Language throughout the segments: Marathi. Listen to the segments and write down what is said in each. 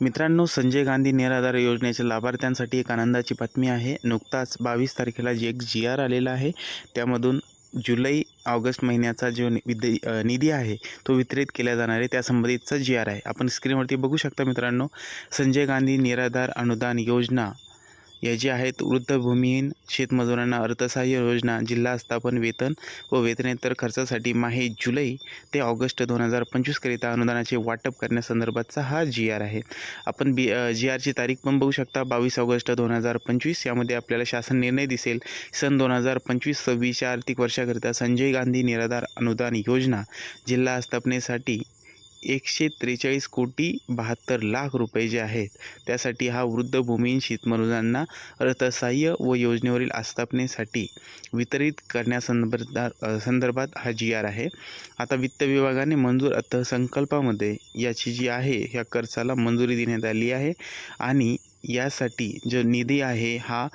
मित्रांनो संजय गांधी निराधार योजनेच्या लाभार्थ्यांसाठी एक आनंदाची बातमी आहे. नुकताच बावीस तारखेला जे एक जी आर आलेला आहे त्यामधून जुलै ऑगस्ट महिन्याचा जो नि- निधी आहे तो वितरित केला जाणार आहे. त्यासंबंधितचा जी आर आहे. आपण स्क्रीनवरती बघू शकता मित्रांनो संजय गांधी निराधार अनुदान योजना या जे आहेत वृद्ध भूमिहीन शेतमजुरांना अर्थसहाय्य योजना जिल्हा स्थापन वेतन व वेतनेतर खर्चासाठी माहे जुलै ते ऑगस्ट दोन हजार पंचवीसकरिता अनुदानाचे वाटप करण्यासंदर्भातचा हा जी आर आहे आपण बी जी आरची तारीख पण बघू शकता. बावीस ऑगस्ट दोन हजार पंचवीस यामध्ये आपल्याला शासन निर्णय दिसेल. सन दोन हजार पंचवीस सव्वीसच्या आर्थिक वर्षाकरिता संजय गांधी निराधार अनुदान योजना जिल्हा स्थापनेसाठी एकशे त्रेचाळीस कोटी बहात्तर लाख रुपये जे आहेत त्यासाठी हा वृद्ध भूमिहीन शेतमजुरांना अर्थसहाय्य व योजनेवरील आस्थापनेसाठी वितरित करण्यासंदर्भात संदर्भात हा जी आर आहे. आता वित्त विभागाने मंजूर अर्थसंकल्पामध्ये याची जी आहे ह्या खर्चाला मंजुरी देण्यात आली आहे आणि यासाठी जो निधी आहे हा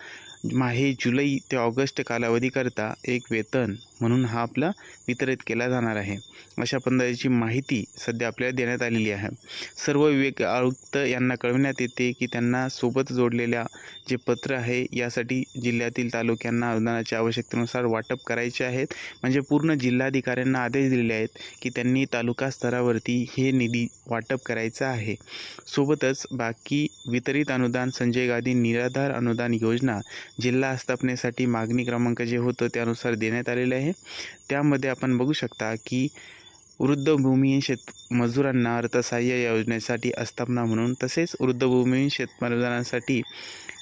माहे जुलै ते ऑगस्ट कालावधीकरता एक वेतन म्हणून हा आपला वितरित केला जाणार आहे. अशा पद्धतीची माहिती सध्या आपल्याला देण्यात आलेली आहे. सर्व विवेक आयुक्त यांना कळविण्यात येते की त्यांना सोबत जोडलेल्या जे पत्र आहे यासाठी जिल्ह्यातील तालुक्यांना अनुदानाच्या आवश्यकतेनुसार वाटप करायचे आहेत. म्हणजे पूर्ण जिल्हाधिकाऱ्यांना आदेश दिलेले आहेत की त्यांनी तालुका स्तरावरती हे निधी वाटप करायचं आहे. सोबतच बाकी वितरित अनुदान संजय गांधी निराधार अनुदान योजना जिल्हा स्थापनेसाठी मागणी क्रमांक जे होतं त्यानुसार देण्यात आलेले आहे. त्यामध्ये आपण बघू शकता की वृद्ध भूमिहीन शेत मजुरांना अर्थसहाय्य योजनेसाठी आस्थापना म्हणून तसेच वृद्ध भूमिहीन शेतमजुरांसाठी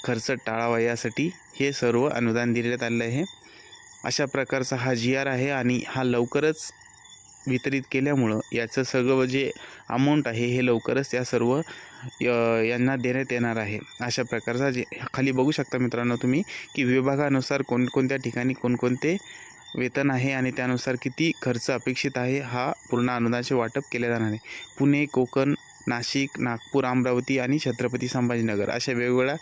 खर्च टाळावा यासाठी हे सर्व अनुदान देण्यात आलेलं आहे. अशा प्रकारचा हा जी आर आहे आणि हा लवकरच वितरित केल्यामुळं याचं सगळं जे अमाऊंट आहे हे लवकरच या सर्व यांना देण्यात येणार आहे. अशा प्रकारचा जे खाली बघू शकता मित्रांनो तुम्ही की विभागानुसार कोणकोणत्या ठिकाणी कोणकोणते वेतन आहे आणि त्यानुसार किती खर्च अपेक्षित आहे हा पूर्ण अनुदानाचे वाटप केले जाणार आहे. पुणे कोकण नाशिक नागपूर अमरावती आणि छत्रपती संभाजीनगर अशा वेगवेगळ्या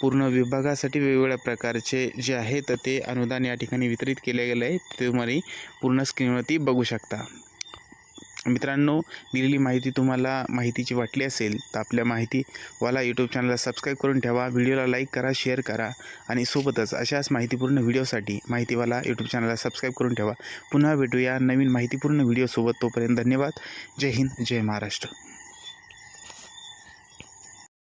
पूर्ण विभागासाठी वेगवेगळ्या प्रकारचे जे आहे तर ते अनुदान या ठिकाणी वितरित केले गेले आहे. तुम्ही पूर्ण स्क्रीनवरती बघू शकता. मित्रांनो दिलेली माहिती तुम्हाला माहितीची वाटली असेल तर आपल्या माहितीवाला यूट्यूब चॅनलला सबस्क्राईब करून ठेवा व्हिडिओला लाईक करा शेअर करा आणि सोबतच अशाच माहितीपूर्ण व्हिडिओसाठी माहितीवाला यूट्यूब चॅनलला सबस्क्राईब करून ठेवा. पुन्हा भेटूया नवीन माहितीपूर्ण व्हिडिओसोबत. तोपर्यंत धन्यवाद. जय हिंद जय महाराष्ट्र.